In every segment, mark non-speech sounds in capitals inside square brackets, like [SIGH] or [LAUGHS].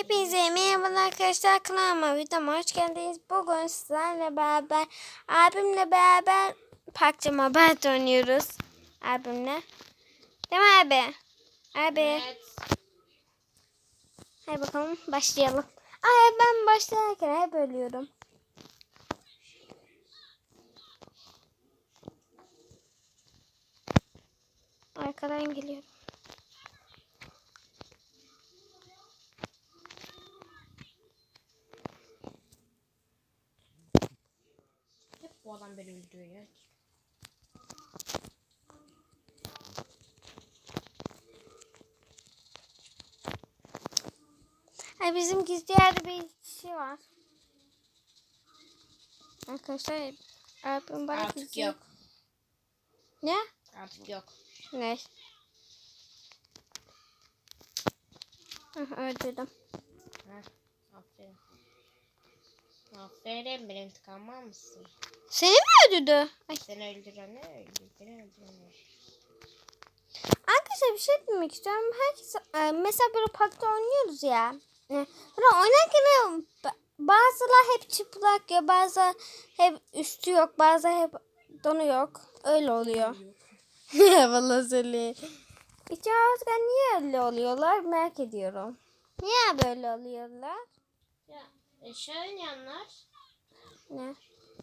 Hepinize merhaba arkadaşlar kanalıma videoma hoş geldiniz. Bugün sizlerle beraber abimle beraber PUBG Mobile oynuyoruz. Abimle. Değil mi abi? Abi. Evet. Hadi bakalım başlayalım. Ay ben başlarken hep ölüyorum. Arkadan geliyorum. Bu adam beni öldürüyor ya. Ay bizim gizli yerde bir şey var. Arkadaşlar abim bana Artık gizli- yok. Ne? Artık yok. Ne? Öldürdüm. Ha, aferin. Aferin benim intikam almışsın. Seni mi öldürdü? Ay. Seni öldürene öldür. Beni öldürene. Arkadaşlar bir şey demek istiyorum. Herkes e, mesela böyle parkta oynuyoruz ya. E, Böyle oynarken ba- bazılar hep çıplak ya bazı hep üstü yok bazı hep donu yok. Öyle oluyor. [LAUGHS] Vallahi söyle. İç ağızdan niye öyle oluyorlar merak ediyorum. Niye böyle oluyorlar? Ya e, şey oynayanlar Ne?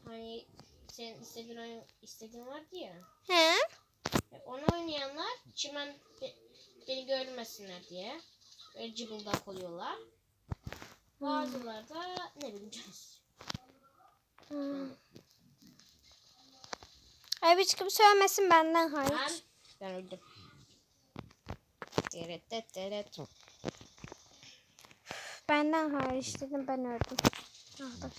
Hani senin istediğin oyun istediğin vardı ya. He? E, Onu oynayanlar çimen be- beni görmesinler diye böyle cıbıldak oluyorlar. Bazıları da ne bileyim canız. Hmm. Ay bir çıkıp söylemesin benden Ben, hariç. ben öldüm. Deret deret deret. Benden hariç dedim ben öldüm. Ah,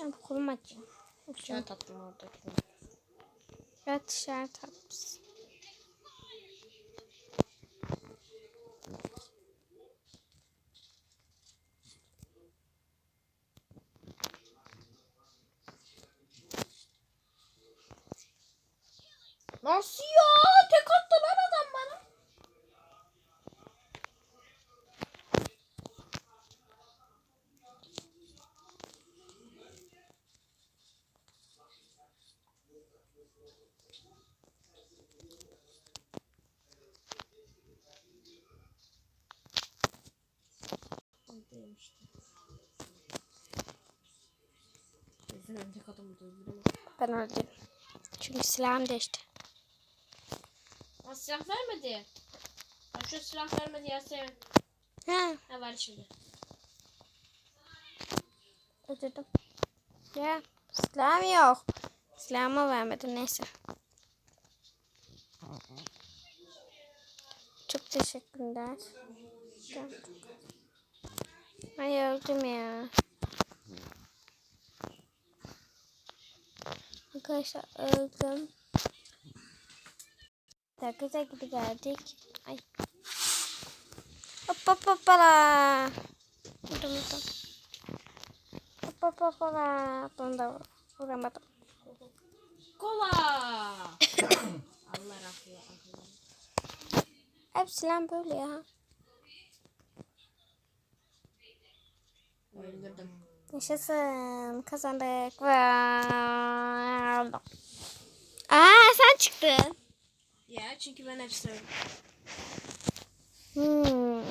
Ben kolum acıyor. Şöyle tatlım orada. Evet dışarı tatlısı. Nasıl ya? Tek attı lan adam bana. Adamı da öldüremem. Ben öldüm. Çünkü silahım değişti. Aa, silah vermedi. Ben şu silah vermedi ya sen. Ha, Ha ver şimdi. öldürdüm. Ya silahım yok. Silahımı vermedi neyse. Çok teşekkürler. Ay öldüm ya. Arkadaşlar öldüm. Arkadaşlar gibi geldik. Ay. Hop hop hoppala. Vurdum vurdum. Hop hop hoppala. Bunu da vuramadım. Kola. [COUGHS] Allah rahmet Hep silah böyle ya. Öldürdüm. Yaşasın. Kazandık. Aa sen çıktın. Ya çünkü ben hep söyledim. Hmm.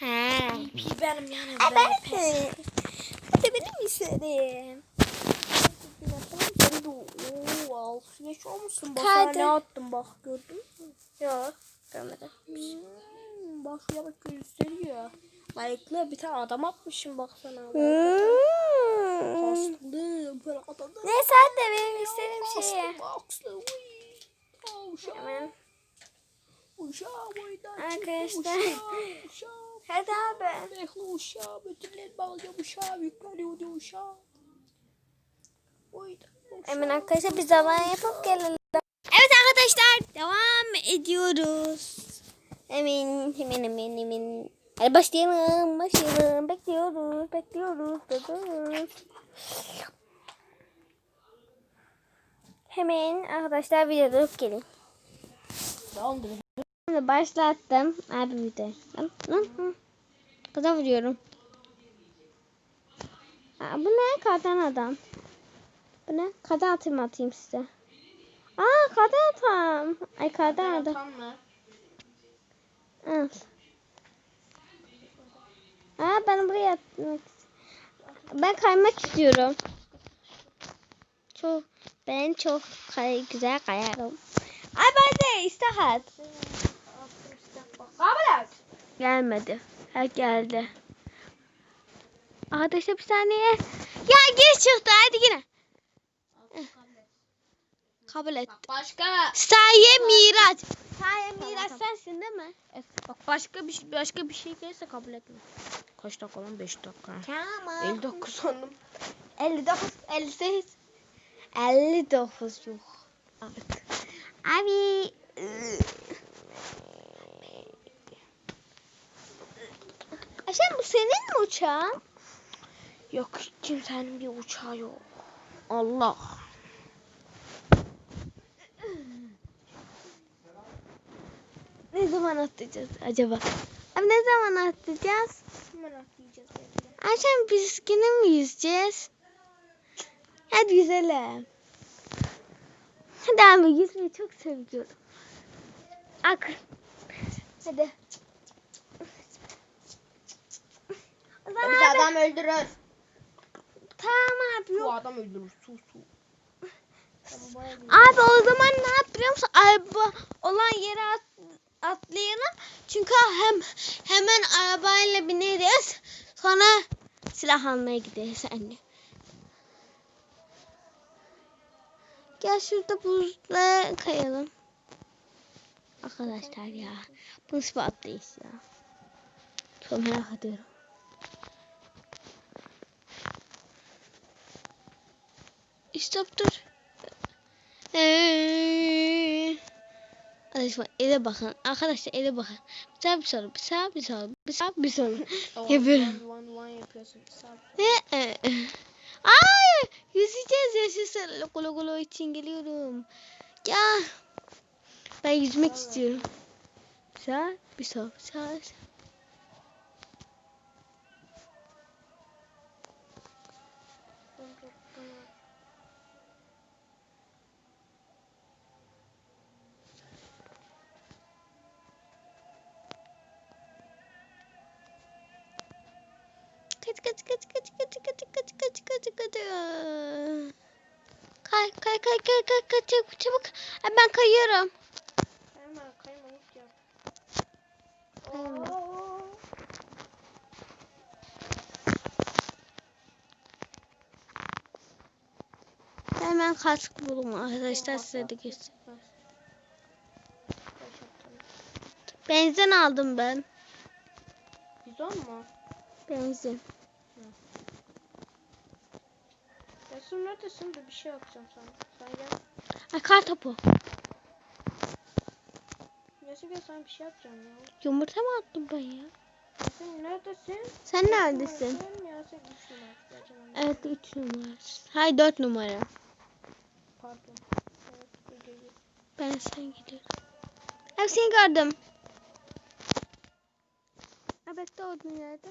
Ha. Bir benim yani. Aa, ben de. Hadi benim istedim. De ooo altı yaş olmuşsun. Bak ne attım bak gördün mü? Yok. Görmedim. Hmm, bak şuraya bak gösteriyor. Layıklı bir tane adam atmışım baksana. Hmm. Kaslı böyle adam. Ne sen de benim istediğim şeyi. Kaslı. Uşağım. Hemen. Uşağım oydan Arkadaşlar. Uşağım. [LAUGHS] Uşağım. Hadi abi. Bekle uşağım. Ödüllerimi alacağım uşağım. Yükleniyordu uşağım. Oydan. Hemen arkadaşlar bir zaman yapıp gelelim. Evet arkadaşlar devam ediyoruz. Hemen hemen hemen hemen. Hadi başlayalım başlayalım. Bekliyoruz bekliyoruz bekliyoruz. Hemen arkadaşlar videoda gelin. Ne oldu? Şimdi başlattım. Abi video. Kıza vuruyorum. Aa, bu ne? Kardan adam. Bu ne? Kardan atayım atayım size. Aa kardan adam. Ay kardan adam. Tam mı? Al. Aa ben buraya atmak Ben kaymak istiyorum. Çok ben çok kay güzel kayarım. Ay ben de istahat. Gelmedi. Ha geldi. Arkadaşlar bir saniye. Ya geri çıktı hadi yine. Kabul et. Başka. Saye Miraç. Saye Miraç sensin değil mi? Evet, bak başka bir şey, başka bir şey gelirse kabul etme. Kaç dakika lan? 5 dakika. Tamam. 50 dakika sandım. 59, 58, 59 yok. Artık. Abi. Ayşen bu senin mi uçağın? Yok kimsenin bir uçağı yok. Allah. Ne zaman atlayacağız acaba? Abi ne zaman atlayacağız? Merak yiyeceğiz. Ayşen biz yine mi yüzeceğiz? Hadi yüzelim. Hadi abi yüzmeyi çok seviyorum. Ak. Hadi. O zaman Biz abi- adam öldürür. Tamam abi Bu adam öldürür. Su su. Abi o zaman ne yapıyor musun? Araba olan yere at- atlayalım. Çünkü hem hemen arabayla bineriz. Sonra silah almaya gideriz anne. Gel şurada buzla kayalım. Arkadaşlar ya. Bu nasıl ya. Çok merak ediyorum. Stop dur. Ee, Arkadaşlar ele bakın. Arkadaşlar ele bakın. Bir sağ bir soru. Bir sağ bir soru. Bir sağ bir soru. [LAUGHS] [LAUGHS] Yapıyorum. Ol. Ne? Ee, Ay yüzeceğiz yaşasın. Kolo kolo için geliyorum. Ya. Ben yüzmek istiyorum. Bir sağ bir sol. Bir bir sağ. Kaç kaç kaç kaç kaç kaç kaç kaç kaç. Kay kay kay kay kay kay çabuk çabuk. Ay, ben kayıyorum. Kayma kayma yok ya. Kayma. Hemen kask buldum arkadaşlar size de göstereyim. Benzin aldım ben. Bizon mu? Benzin. Resim neredesin? Bir bir şey yapacağım sana. Sen gel. Ay kar topu. Resim gel sana bir şey yapacağım ya. Yumurta mı attım ben ya? Neredesin? Sen neredesin? Sen 3 numara. Gerçekten. Evet 3 numara. Hayır 4 numara. Pardon. Evet. Ben sen gidiyorum. Abi seni gördüm. Bekle olduğun yerde.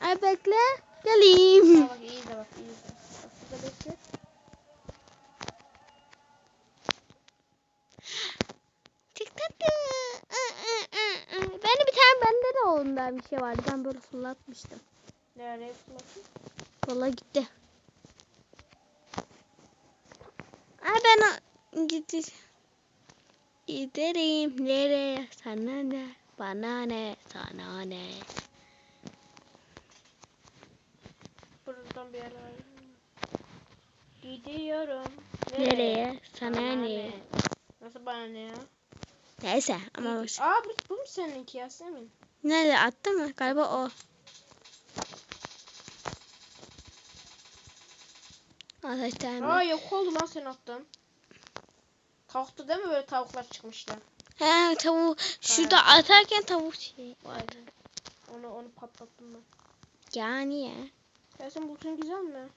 Ay bekle. Geleyim. Bak iyi de bak iyi de. Bak burada bekle. Çok tatlı. Benim bir tane bende de ondan bir şey vardı. Ben böyle fırlatmıştım. Nereye fırlatayım? Valla gitti. Ay ben gitti. Giderim nereye? Sana ne? Bana ne? Sana ne? Buradan bir ayrılma. Gidiyorum. Nereye? Sana Bana ne? Nasıl bana ne ya? Neyse ama boş. Aa bu, bu mu seninki Yasemin? Nerede attı mı? Galiba o. Arkadaşlar Aa yok oldu lan sen attın. Tavuktu değil mi böyle tavuklar çıkmıştı? He tavuk. Şurada atarken tavuk şey vardı. Onu onu patlattım ben. Yani ya. Yasemin ultun güzel mi?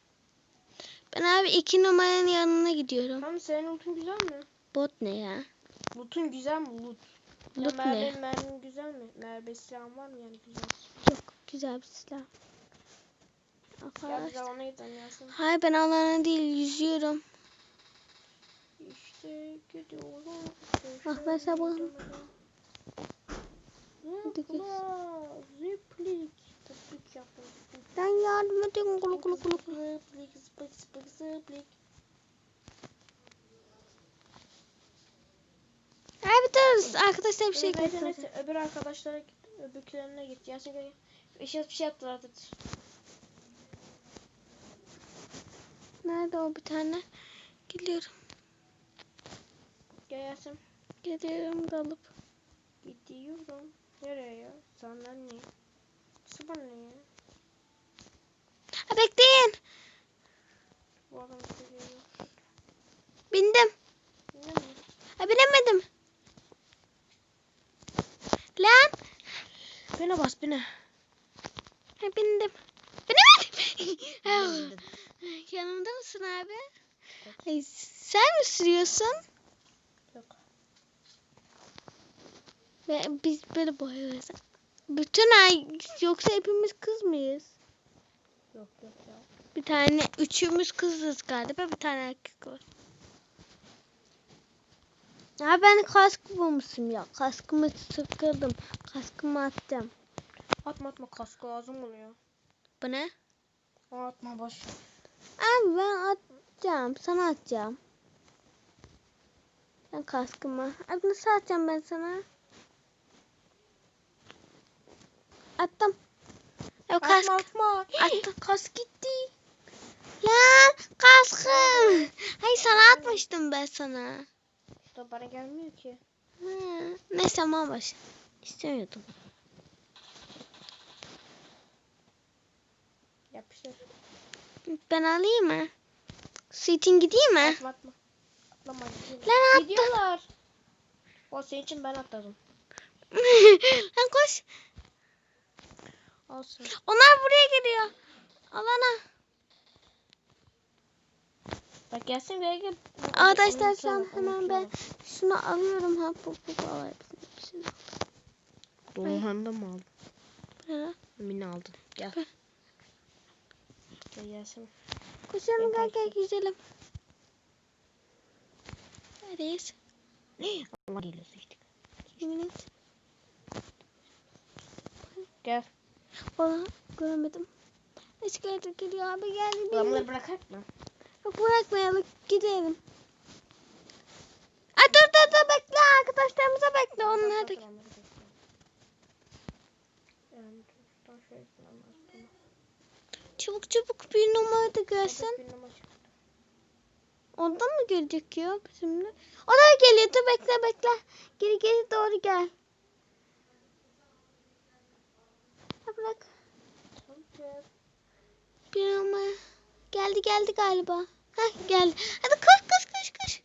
Ben abi iki numaranın yanına gidiyorum. Tamam senin ultun güzel mi? Bot ne ya? Loot'un güzel mi? Ya Loot mermi, ne? mermin güzel mi? Mermi silahın var mı yani güzel? Yok güzel bir silah. Ya Arkadaşlar. güzel ona gidelim Yasin. Hayır ben alana değil yüzüyorum. İşte gidiyorum. Ah, ben sabahım. Zıpla. Zıplik. Yaptım. Ben yardım edeyim kulu kulu kulu. Zıplik zıplik zıplik zıplik. Evet evet arkadaşlar bir şey Neyse, öbür arkadaşlara git. Öbürkülerine git. Gel. Bir şey, bir şey yaptılar dedi. Nerede o bir tane? Geliyorum. Geliyorum dalıp. Gidiyorum. Nereye ya? Senden ne? Sıfır ne ya? Ha bekleyin. Bu adam geliyor. Bindim. Mi? Ha binemedim. Lan. Bine bas bine. Ha bindim. Binemedim. [LAUGHS] Yanımda mısın abi? Ay, sen mi sürüyorsun? Yok. Ve biz böyle boyuyoruz. Bütün ay yoksa hepimiz kız mıyız? Yok yok ya. Bir tane üçümüz kızız galiba bir tane erkek var. Ya ben kask bulmuşum ya. Kaskımı sıkıldım. Kaskımı attım. Atma atma kaskı lazım oluyor. Bu ne? Atma boş. Abi ben atacağım. Sana atacağım. Ben kaskımı. Abi nasıl atacağım ben sana? Attım. Yok kask. Atma atma. Attım. Kask gitti. Lan kaskım. Hayır sana atmıştım ben sana. İşte bana gelmiyor ki. Ha, neyse ama baş. İstemiyordum. Yapıştır. Ben alayım mı? İçin gideyim mi? Atma atma. Atlama. Lan attım. Gidiyorlar. O senin için ben atladım. [LAUGHS] Lan koş. Olsun. Onlar buraya geliyor. Alana. Bak gelsin buraya gel. Arkadaşlar şu an hemen ben şunu alıyorum. Ha bu bu bu al hepsini. hepsini. Dolmanda mı aldın? Ha. Mini aldın. Gel. Gel gelsin. Koşalım gel gel güzelim. Neredeyiz? Allah geliyor sıçtık. Yemin et. Gel. Bana göremedim. Eskalator geliyor abi geldi. Bunları bırakak mı? Yok bırakmayalım gidelim. Ay dur dur dur bekle arkadaşlarımıza bekle onlar da. Çabuk çabuk bir numara da çıktı. Ondan mı gelecek ya bizimle? O da geliyor dur bekle bekle. Geri geri doğru gel. Ha bırak. Tamam, gel. Numara. Geldi geldi galiba. Heh geldi. Hadi koş koş koş koş.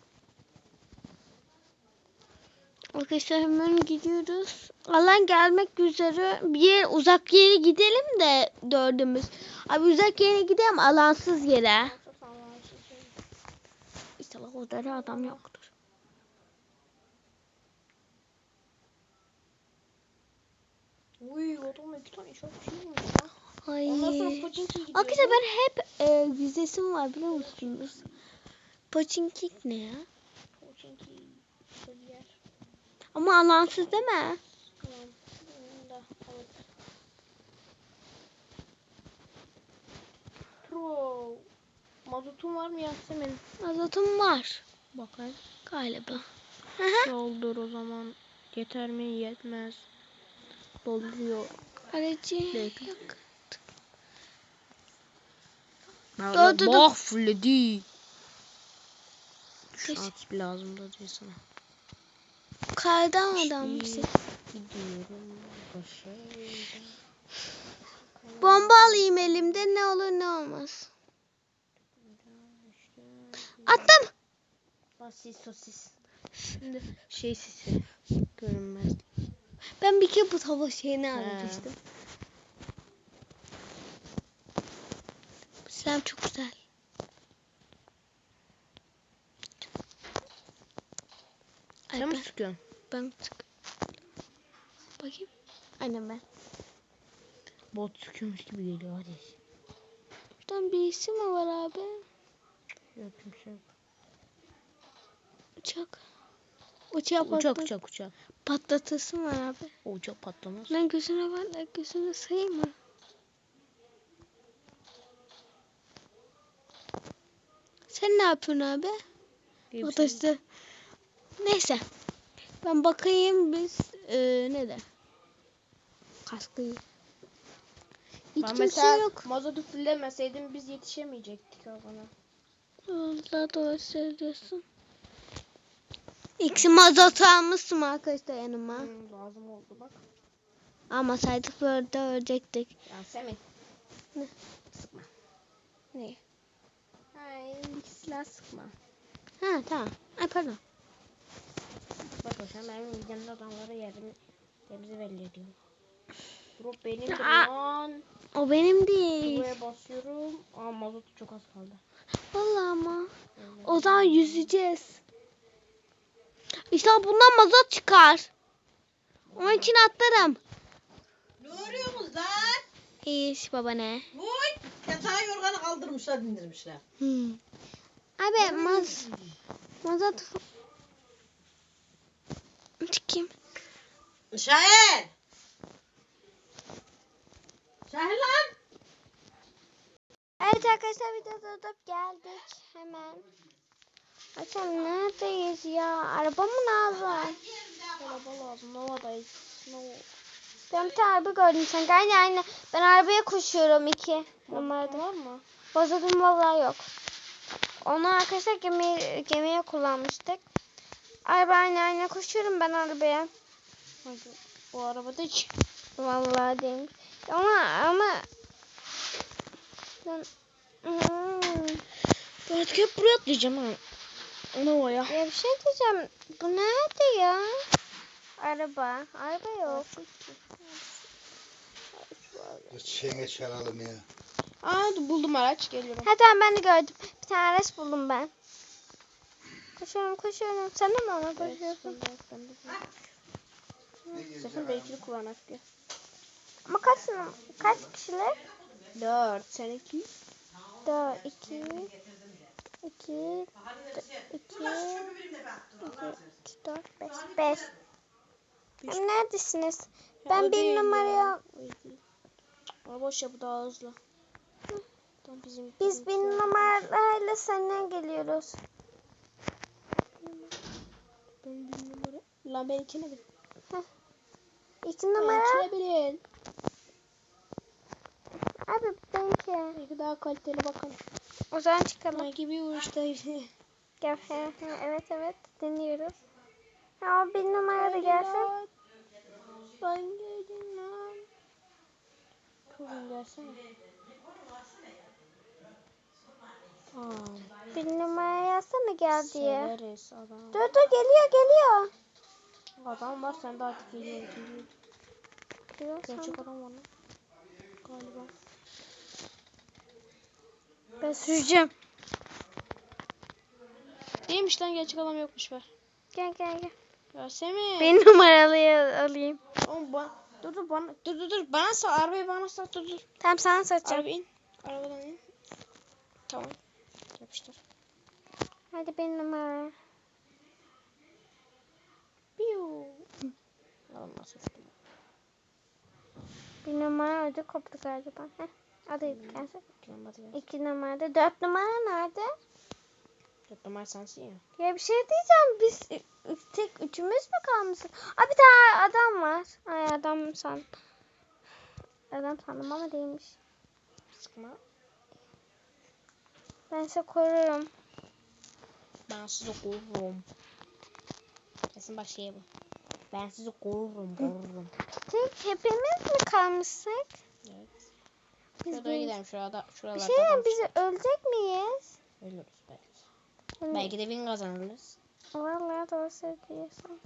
Arkadaşlar hemen gidiyoruz. Alan gelmek üzere. Bir yer, uzak yere gidelim de dördümüz. Abi uzak yere gidelim alansız yere. Şey. İnşallah orada da adam yoktur. Uy odamda iki tane çok şeymiş ya. Ay. Ondan sonra Pochinki gidiyor. Arkadaşlar ben hep e, yüzesim var biliyor musunuz? Poçinkik ne ya? Pochinki işte bir yer. Ama alansız değil mi? Tamam. Da. Pro. Mazotun var mı Yasemin? Azotum var Bakayım. galiba. Doldur o zaman. Yeter mi? Yetmez. Dolduruyor. Aracı Bekle. yok. Doldurdum. Mahvledi. Kaç- Şans lazım da diye sana. Kardan adam. Gidiyorum. Başarılı. Bomba alayım elimde ne olur ne olmaz. Attım. Sosis sosis. Şimdi şey sisi. Görünmez. Ben bir kere bu tava şeyini He. Silah çok güzel. Ay Sen mi ben, sıkıyorsun? ben sık. Bakayım. Aynen ben. Bot sıkıyormuş gibi geliyor hadi. Şuradan bir isim mi var abi? Yok kimse yok. Uçak. Uçak Uçak patlat- uçak uçak. Patlatısı var abi. O uçak patlamaz. Lan gözüne bak gözüne sayayım mı? Sen ne yapıyorsun abi? O da şey- işte. Neyse. Ben bakayım biz e, ne de. Kaskıyı. Hiç Ben kimse yok. mazotu fullemeseydim biz yetişemeyecektik ona. Allah doğru söylüyorsun. İkisi mazot almıştım arkadaşlar yanıma. Hmm, lazım oldu bak. Ama saydık böyle ölecektik. Ya Semih. Ne? Sıkma. Ne? Hayır silah sıkma. Ha tamam. Ay pardon. Bak sen benim videomda adamları yerim, yerimizi belli ediyor. Drop benim lan. O benim değil. Buraya basıyorum. Aa mazot çok az kaldı. Vallahi ama. Öyle. O zaman yüzeceğiz. İşte bundan mazot çıkar. Onun için atlarım. Ne arıyorsunuz lan? İyi iş baba ne? Vay! Yatağı yorganı kaldırmışlar dindirmişler. Hmm. Abi maz mazot çıkayım. Şahin! Şahin lan! Evet arkadaşlar video durdurup geldik hemen. Açalım neredeyiz ya? Araba mı lazım? Araba lazım. Nova'dayız. Nova. Ben bir tane araba gördüm sanki. Aynen aynen. Ben arabaya koşuyorum iki numarada. var mı? Bozulduğum vallahi yok. Onu arkadaşlar gemi, gemiye kullanmıştık. Araba aynen aynen koşuyorum ben arabaya. O arabada hiç. Vallahi değil. Ama ama ben Hmm. Ben artık hep buraya atlayacağım ha. Nova'ya. ya bir şey diyeceğim. Bu nerede ya? Araba. Araba yok. Çiçeğine çalalım ya. Aa buldum araç geliyorum. Ha tamam ben de gördüm. Bir tane araç buldum ben. Koşuyorum koşuyorum. Sen de mi ona koşuyorsun? Sakın belki kullanak diye. Ama kaç, kaç kişiler? Dört. Seninki? 4, 2, 2, 2, 4, 5. 5. Hem neredesiniz? Ben bir değil ya. numaraya, O değil. Ama boş ya bu daha hızlı. Tam bizim biz bir numarayla senden geliyoruz. Ben bir numara. Lan ben ikine bin. İki Ben numara. ikine binin. Abi benimki. Belki daha kaliteli bakalım. O zaman çıkalım. Sanki bir vuruşta Gel. Evet evet dinliyoruz. Ya o bir numara da gelsin. Ben geldim lan. Kızım gelsene. Tamam. Bir numara yazsana gel diye. Severiz adam. Dur dur geliyor geliyor. Adam var sen de artık geliyor geliyor. Geliyor Gerçek adam var lan. Galiba. Ben süreceğim. Değilmiş lan gerçek adam yokmuş ver. Gel gel gel. Semih. Bir numaralıyı alayım. Oğlum ba- dur dur bana dur dur dur bana sal arabayı bana sal dur dur. Tamam sana satacağım. Araba in. Arabadan in. Tamam. Yapıştır. Hadi bir numara. Nasıl uçtum. Bir numara ödü koptu galiba. Heh. Hadi gelsin. Tamam hadi gel. İki numarada. Dört numara nerede? Numara sensin ya. Ya bir şey diyeceğim. Biz tek üçümüz mü kalmışız? Aa bir tane adam var. Ay adam san. Adam sandım ama değilmiş. Sıkma. Ben size korurum. Ben sizi korurum. Kesin başlayalım. Ben sizi korurum korurum. Tek hepimiz mi kalmıştık? Evet. Biz Şurada bir, gidelim şurada bir şuralarda. şey diyeceğim. Biz ölecek miyiz? Ölürüz belki. Belki de win kazanırız. Vallahi doğru söylüyorsun.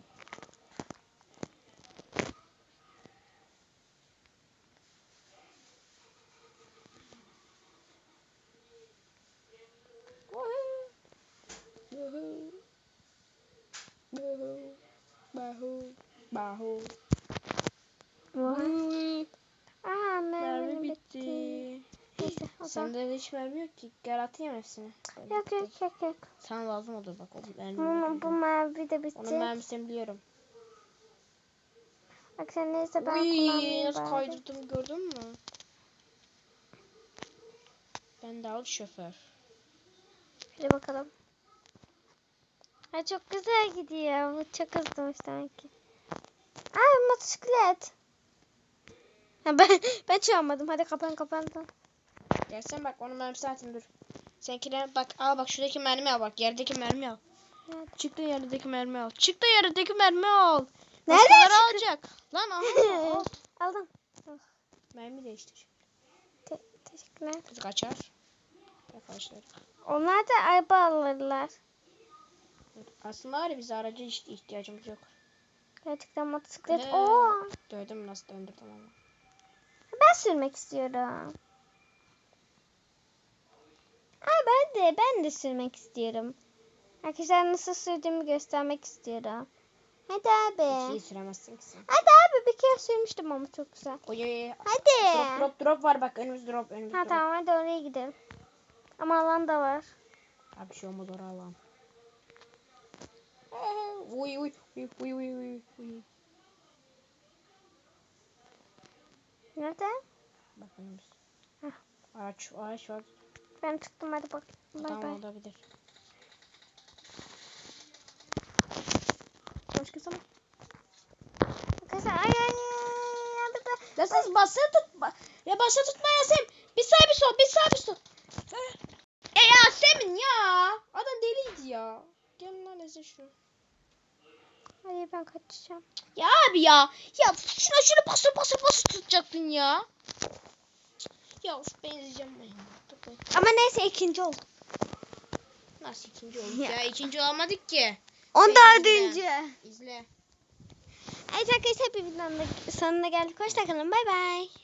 Bahu. Vay. Sende hiç mermi yok ki. Gel atayım hepsini. Yok yok yok yok. Sana lazım olur bak o mermi. Bu, bu mavi de Onun bitti. mermisini biliyorum. Bak sen neyse ben kullanmayayım kaydırdım gördün mü? Ben de al şoför. Hadi bakalım. Ha, çok güzel gidiyor. Bu çok hızlıymış demek ki. Aa motosiklet. Ha, ben ben çalmadım. Hadi kapan kapan. Da. Gelsen bak onun mermisi atayım dur. Seninkiler bak al bak şuradaki mermi al bak yerdeki mermi al. Evet. Çıktı yerdeki mermi al. Çıktı yerdeki mermi al. Çıktı? alacak. Lan aha [LAUGHS] al. Aldım. Mermi değiştir. Te- teşekkürler. Kız kaçar. Arkadaşlar. Onlar da araba alırlar. Aslında var ya bize araca hiç ihtiyacımız yok. Gerçekten motosiklet. Ee. Oo. Dövdüm nasıl döndürdüm ama. Ben sürmek istiyorum. Aa, ben de ben de sürmek istiyorum. Arkadaşlar nasıl sürdüğümü göstermek istiyorum. Hadi abi. İkiyi süremezsin ki sen. Hadi abi bir kere sürmüştüm ama çok güzel. Oy oy oy. Hadi. Drop drop drop var bak önümüz drop önümüz Ha drop. tamam hadi oraya gidelim. Ama alan da var. Abi bir şey olmaz oraya Allah'ım. Uy uy uy uy uy uy uy. Nerede? Bak önümüz. Hah. Araç var. Ben çıktım hadi bak. Bay Tamam bay. olabilir. Başka zaman. Arkadaşlar ay ay ay. Ya siz bası tut. ba- Ya bası tutma Yasemin. Bir sağ bir sol bir sağ bir sol. E Yasemin ya. Adam deliydi ya. Gel lan ezin şunu. Hayır ben kaçacağım. Ya abi ya. Ya şuna şunu bası bası bası tutacaktın ya. Ya of ben ezeceğim ben ya. Ama neyse ikinci oldum. Nasıl ikinci olduk ya? İkinci olamadık ki. On Sen dördüncü. İzle. Evet arkadaşlar da sonuna geldik. Hoşçakalın. Bay bay.